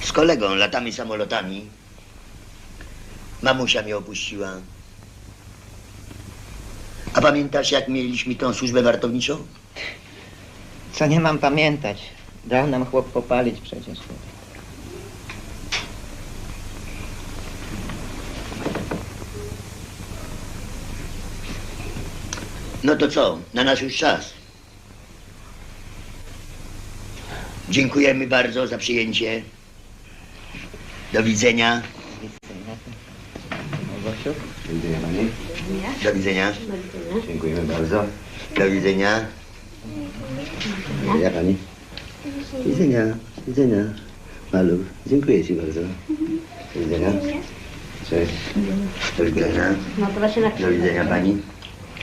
Z kolegą latamy samolotami. Mamusia mnie opuściła. A pamiętasz, jak mieliśmy tą służbę wartowniczą? Co nie mam pamiętać? Dał nam chłop popalić przecież. No to co? Na nasz już czas. Dziękujemy bardzo za przyjęcie. Do widzenia. Dziękuję pani. Do widzenia. Dziękujemy bardzo. Do widzenia. Ja pani. Do widzenia. Do widzenia. Maluch, dziękuję ci bardzo. Do widzenia. Cześć. Do widzenia. No na Do widzenia pani.